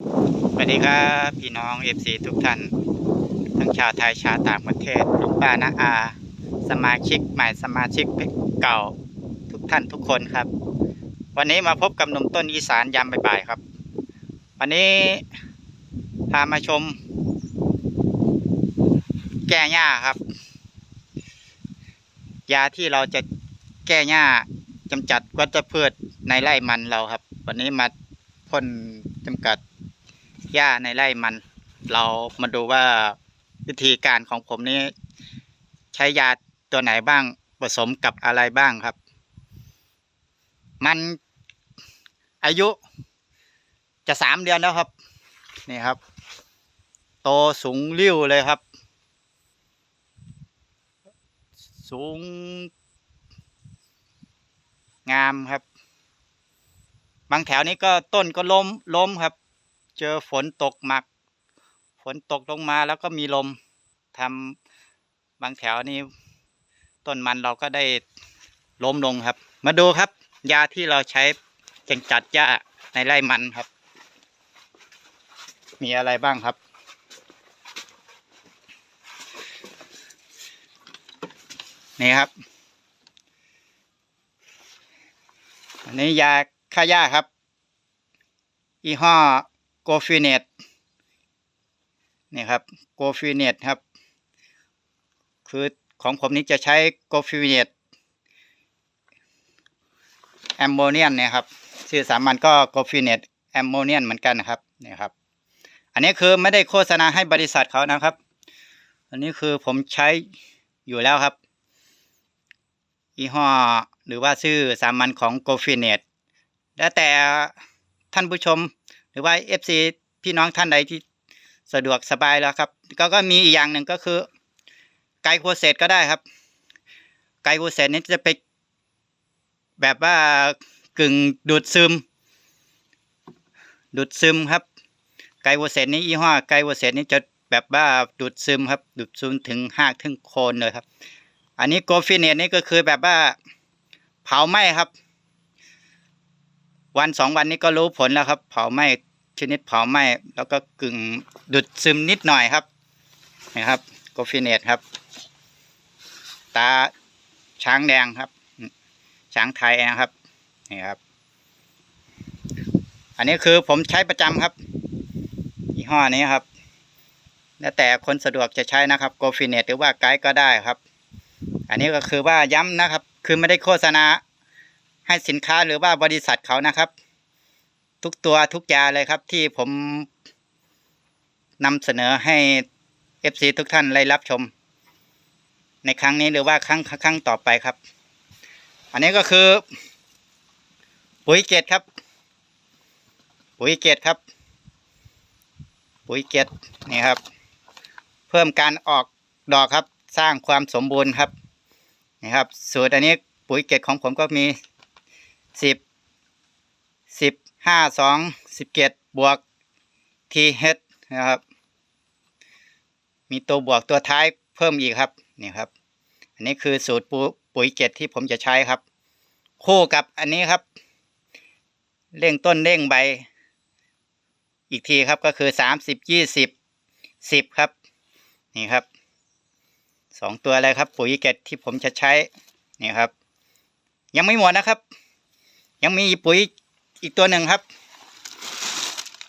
สวัสดีครับพี่น้องเอฟซีทุกท่าน ทั้งชาวไทยชาวต่างประเทศลุงป้านาอา สมาชิกใหม่สมาชิกเก่าทุกท่านทุกคนครับ วันนี้มาพบกับหนุ่มต้นอีสานยามบ่ายๆครับ วันนี้พามาชม แก้หญ้าครับ ยาที่เราจะแก้หญ้ากำจัดวัชพืชในไร่มันเราครับ วันนี้มาพ่นจำกัด หญ้าในไร่มัน เรามาดูว่าวิธีการของผมนี้ ใช้ยาตัวไหนบ้างผสมกับอะไรบ้างครับ มันอายุจะสามเดือนแล้วครับ นี่ครับ โตสูงริ้วเลยครับ สูง งามครับ บางแถวนี้ก็ต้นก็ล้มล้มครับ เจอฝนตกหมัก ฝนตกลงมาแล้วก็มีลมทำบางแถวนี้ต้นมันเราก็ได้ล้มลงครับ มาดูครับ ยาที่เราใช้กำจัดหญ้าในไร่มันครับ มีอะไรบ้างครับ นี่ครับ อันนี้ยาฆ่าหญ้าครับยี่ห้อ โกฟิเนตนี่ครับโกฟิเนตครับ คือของผมนี้จะใช้โกฟิเนตแอมโมเนียนเนี่ยครับชื่อสามัญก็โกฟิเนตแอมโมเนียนเหมือนกันนะครับนี่ครับ อันนี้คือไม่ได้โฆษณาให้บริษัทเขานะครับ อันนี้คือผมใช้อยู่แล้วครับยี่ห้อหรือว่าชื่อสามัญของโกฟิเนตแล้วแต่ท่านผู้ชม รือว่า FC พี่น้องท่านใดที่สะดวกสบายแล้วครับ ก็ก็มีอีกอย่างหนึ่งก็คือ ไกลโคเซตก็ได้ครับ ไกลโคเซตนี้จะไปแบบว่ากึ่งดูดซึม ดูดซึมครับ ไกลโคเซตนี้ยี่ห้อไกลโคเซตนี้จะแบบว่าดูดซึมครับ ดูดซึมถึงหากถึงโคนเลยครับ อันนี้โกฟิเนตนี่ก็คือแบบว่าเผาไหม้ครับ วันสองวันนี้ก็รู้ผลแล้วครับ เผาไหม้ ชนิดเผาไหม้แล้วก็กึ่งดูดซึมนิดหน่อยครับนะครับโกฟิเนตครับ ตาช้างแดงครับ ช้างไทยนะครับนี่ครับ อันนี้คือผมใช้ประจำครับยี่ห้อนี้ครับแล้วแต่คนสะดวกจะใช้นะครับโกฟิเนตหรือว่าไกด์ก็ได้ครับ อันนี้ก็คือว่าย้ำนะครับ คือไม่ได้โฆษณาให้สินค้าหรือว่าบริษัทเขานะครับ ทุกตัวทุกยาเลยครับ ที่ผมนำเสนอให้ FC ทุกท่านได้รับชม ในครั้งนี้หรือว่าครั้งครั้งต่อไปครับ อันนี้ก็คือ ปุ๋ยเกตครับ ปุ๋ยเกตครับ ปุ๋ยเกตนี่ครับ เพิ่มการออกดอกครับ สร้างความสมบูรณ์ครับนี่ครับ สูตรอันนี้ปุ๋ยเกตของผมก็มีสิบสิบ ห้าสองสิบเกตบวกทีเฮดนะครับ มีตัวบวกตัวท้ายเพิ่มอีกครับนี่ครับ อันนี้คือสูตรปุ๋ปุ๋ยเกตที่ผมจะใช้ครับ คู่กับอันนี้ครับเร่งต้นเร่งใบ อีกทีครับก็คือสามสิบยี่สิบสิบครับ นี่ครับสองตัวเลยครับ ปุ๋ยเกตที่ผมจะใช้นี่ครับ ยังไม่หมดนะครับ ยังมีปุ๋ย อีกตัวหนึ่งครับ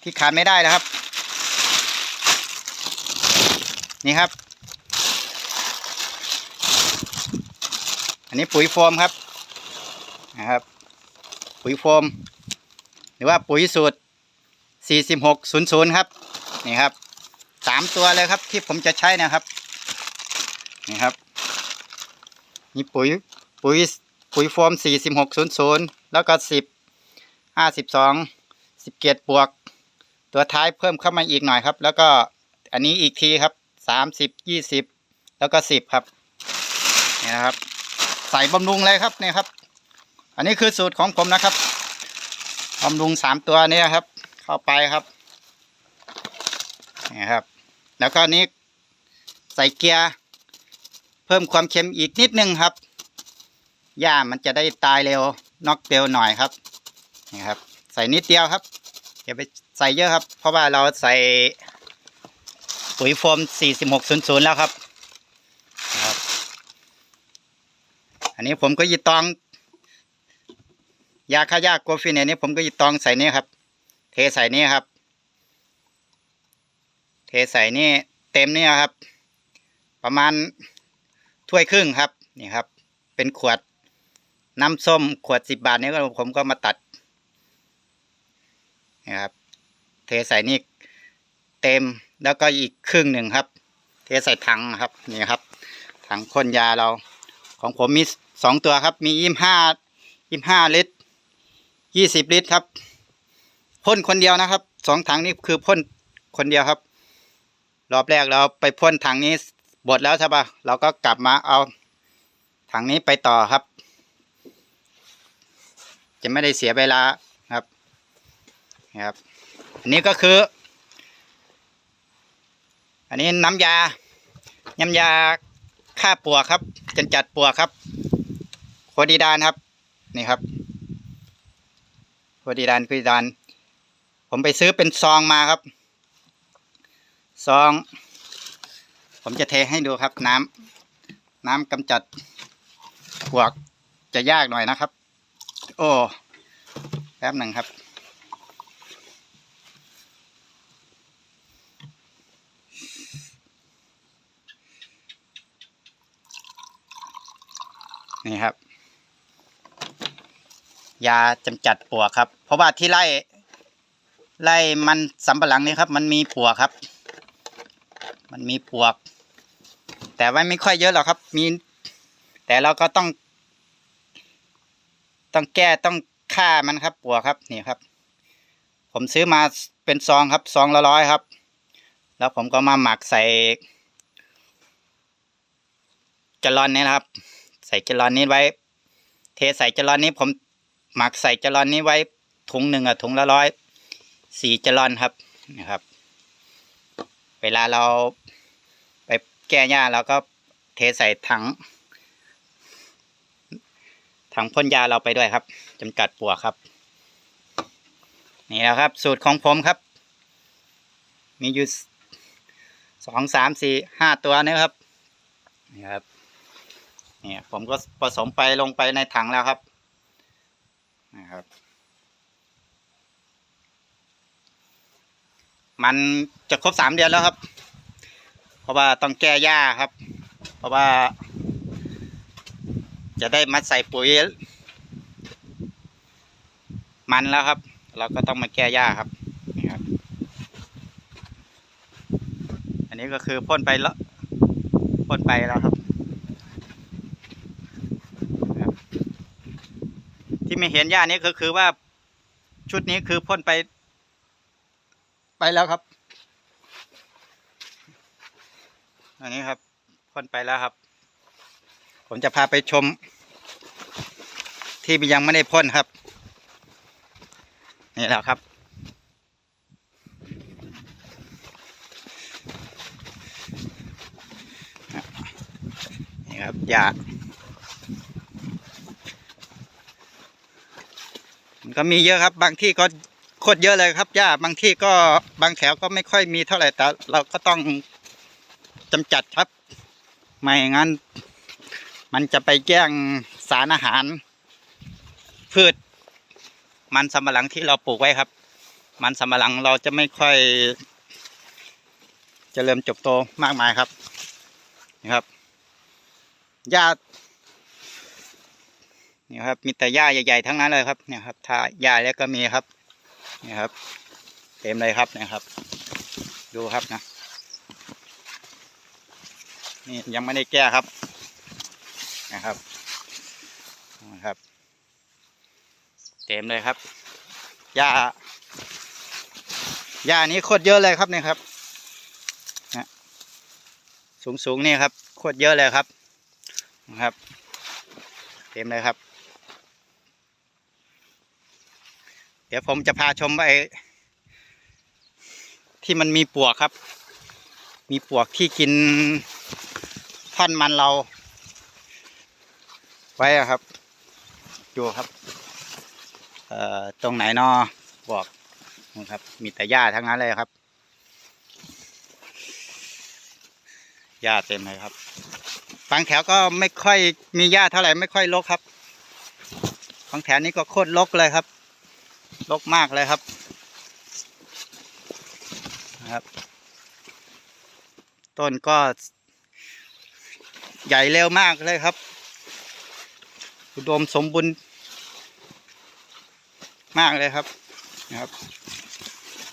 ที่ขาดไม่ได้นะครับ นี่ครับ อันนี้ปุ๋ยโฟมครับนะครับ ปุ๋ยโฟม หรือว่าปุ๋ยสูตร 4600 ครับ นี่ครับสามตัวเลยครับที่ผมจะใช้นะครับ นี่ครับมีปุ๋ยปุ๋ยปุ๋ยโฟม 4600 แล้วก็ 10 52 17บวก ตัวท้ายเพิ่มเข้ามาอีกหน่อยครับ แล้วก็อันนี้อีกทีครับ30 20แล้วก็10ครับนี่นะครับ ใส่บำรุงเลยครับนี่ครับ อันนี้คือสูตรของผมนะครับบำรุงสามตัวนี้ครับ เข้าไปครับนี่ครับ แล้วก็นี้ใส่เกียร์เพิ่มความเค็มอีกนิดนึงครับหญ้ามันจะได้ตายเร็วน็อกเร็วหน่อยครับ นี่ครับ ใส่นิดเดียวครับอย่าไปใส่เยอะครับ เพราะว่าเราใส่ปุ๋ยโฟม 4600 แล้วครับนะครับ อันนี้ผมก็ยีตอง ยาฆ่าหญ้าโกฟินเนี่ยนี่ผมก็ยีตองใส่นี่ครับ เทใส่นี่ครับ เทใส่นี่เต็มนี่ครับ ประมาณถ้วยครึ่งครับนี่ครับ เป็นขวดน้ำส้มขวดสิบบาทนี่ก็ผมก็มาตัด นะครับ เทใส่นี่เต็มแล้วก็อีกครึ่งหนึ่งครับ เทใส่ถังครับนี่ครับ ถังพ่นยาเรา ของผมมีสองตัวครับ มียี่ห้ายี่ห้าลิตรยี่สิบลิตรครับพ่นคนเดียวนะครับสองถังนี่คือพ่นคนเดียวครับ รอบแรกเราไปพ่นถังนี้บดแล้วใช่ปะเราก็กลับมาเอาถังนี้ไปต่อครับ จะไม่ได้เสียเวลา นะครับ อันนี้ก็คือ อันนี้น้ำยา น้ำยาฆ่าปลวกครับจันจัดปลวกครับโคดีดานครับ นี่ครับโคดีดานโคดีดาน ผมไปซื้อเป็นซองมาครับ ซอง ผมจะเทให้ดูครับ น้ำน้ำกำจัดปลวกจะยากหน่อยนะครับ โอ้แป๊บหนึ่งครับ นี่ครับ ยาจำจัดปวกครับ เพราะว่าที่ไร่ไร่มันสำปะหลังนี่ครับ มันมีปวกครับ มันมีปวก แต่ว่าไม่ค่อยเยอะหรอกครับ มี แต่เราก็ต้อง ต้องแก้ต้องฆ่ามันครับปวกครับนี่ครับ ผมซื้อมาเป็นซองครับซองละร้อยครับ แล้วผมก็มาหมักใส่แกลลอนนี่นะครับ ใส่แกลอนนี้ไว้ เทใส่แกลอนนี้ผมหมักใส่แกลอนนี้ไว้ถุงหนึ่งอะถุงละร้อยสี่แกลอนครับนะครับ เวลาเราไปแก้หญ้าเราก็เทใส่ถังถังพ่นยาเราไปด้วยครับจำกัดปลวกครับ นี่นะครับ สูตรของผมครับ มีอยู่สองสามสี่ห้าตัวนะครับนี่ครับ เนี่ยผมก็ผสมไปลงไปในถังแล้วครับนะครับ มันจะครบสามเดือนแล้วครับ เพราะว่าต้องแก้หญ้าครับ เพราะว่า จะได้มาใส่ปุ๋ย มันแล้วครับ เราก็ต้องมาแก้หญ้าครับนี่ครับ อันนี้ก็คือพ่นไปแล้วพ่นไปแล้วครับ ที่ไม่เห็นหญ้านี้ก็คือว่าชุดนี้คือพ่นไป ไปแล้วครับ อันนี้ครับพ่นไปแล้วครับ ผมจะพาไปชม ที่ยังไม่ได้พ่นครับ นี่แหละครับนี่ครับหญ้า มัน ก็มีเยอะครับ บางที่ก็โคตรเยอะเลยครับหญ้าบางที่ก็บางแถวก็ไม่ค่อยมีเท่าไหร่แต่เราก็ต้องจำจัดครับ ไม่งั้น มันจะไปแย่งสารอาหาร พืช มันสำปะหลังที่เราปลูกไว้ครับ มันสำปะหลังเราจะไม่ค่อยจะเริ่มจบโตมากมายครับนี่ครับหญ้า นี่ครับมีแต่หญ้าใหญ่ๆทั้งนั้นเลยครับเนี่ยครับถ้าหญ้าแล้วก็มีครับนี่ครับ เต็มเลยครับนะครับ ดูครับนะนี่ยังไม่ได้แก้ครับนะครับนะครับ เต็มเลยครับหญ้าหญ้านี้โคตรเยอะเลยครับเนี่ยครับนะสูงๆนี่ครับโคตรเยอะเลยครับนะครับ เต็มเลยครับ เดี๋ยวผมจะพาชมไปที่มันมีปวกครับ มีปวกที่กินท่อนมันเรา ไว้ครับอยู่ครับ เอ่อตรงไหนนอปวกนะครับ มีแต่หญ้าทั้งนั้นเลยครับหญ้าเต็มเลยครับบางแถวก็ไม่ค่อยมีหญ้าเท่าไหร่ไม่ค่อยรกครับบางแถวนี้ก็โคตรรกเลยครับ รกมากเลยครับนะครับ ต้นก็ ใหญ่เร็วมากเลยครับ อุดมสมบูรณ์มากเลยครับนะครับ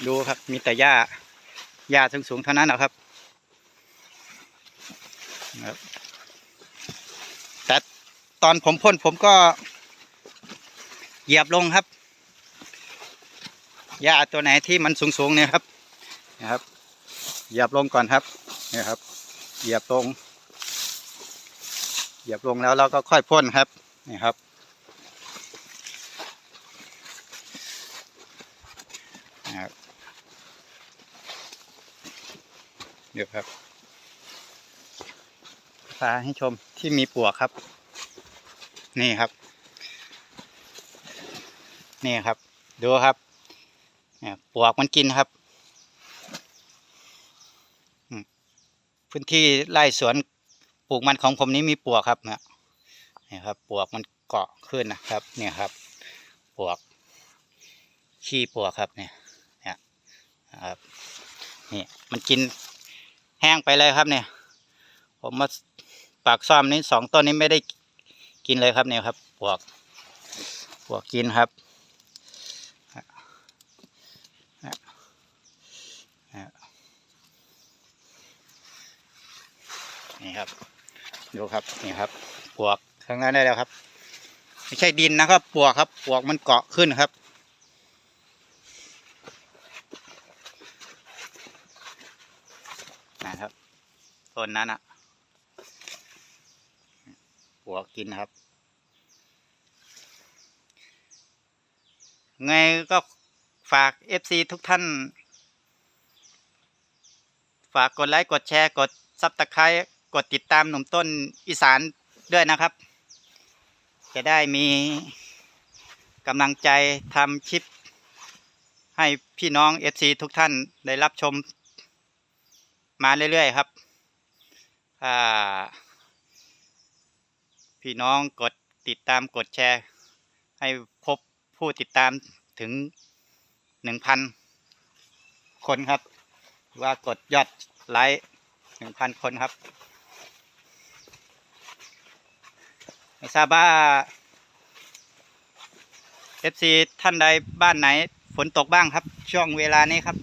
ดูครับมีแต่หญ้าหญ้าสูงๆเท่านั้นนะครับนะครับแต่ตอนผมพ่นผมก็เหยียบลงครับ หญ้าตัวไหนที่มันสูงๆเนี่ยครับนะครับ เหยียบลงก่อนครับนี่ครับ เหยียบลง เหยียบลงแล้วเราก็ค่อยพ่นครับนี่ครับนะครับเดี๋ยวครับพาให้ชมที่มีปลวกครับ นี่ครับ นี่ครับ ดูครับ ปลวกมันกินครับ พื้นที่ไร่สวนปลูกมันของผมนี้มีปลวกครับเนี่ยนี่ครับปลวกมันเกาะขึ้นนะครับ เนี่ยครับปลวก ขี้ปลวกครับเนี่ยเนี่ยครับนี่มันกินแห้งไปเลยครับเนี่ย ผมมาปากซ่อมนี้สองต้นนี้ไม่ได้กินเลยครับเนี่ยครับปลวกปลวกกินครับ ครับ ดูครับนี่ครับปวกข้างนั้นได้แล้วครับ ไม่ใช่ดินนะครับปวกครับปวกมันเกาะขึ้นครับ นะครับต้นนั้นอะปวกกินครับ ไงก็ฝากเอฟซีทุกท่าน ฝากกดไลค์ กดแชร์ กดซับตะไคร้ กดติดตามหนุ่มต้นอีสานด้วยนะครับ จะได้มีกำลังใจทำคลิป ให้พี่น้องเอซีทุกท่านได้รับชมมาเรื่อยๆครับ พี่น้องกดติดตามกดแชร์ ให้ครบผู้ติดตามถึงหนึ่งพันคนครับ ว่ากดยอดไลค์หนึ่งพันคนครับ ไม่ทราบว่า FC ท่านใดบ้านไหน ฝนตกบ้างครับ ช่วงเวลานี้ครับ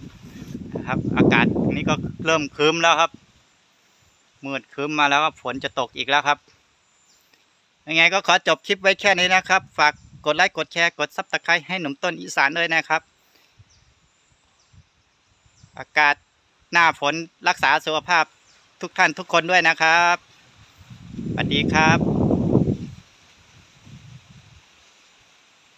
ครับ อากาศนี้ก็เริ่มครึ้มแล้วครับมืดครึ้มมาแล้วครับฝนจะตกอีกแล้วครับยังไงก็ขอจบคลิปไว้แค่นี้นะครับ ฝากกดไลค์กดแชร์กดซับสไครต์ให้หนุ่มต้นอีสานด้วยนะครับ อากาศหน้าฝนรักษาสุขภาพทุกท่านทุกคนด้วยนะครับสวัสดีครับ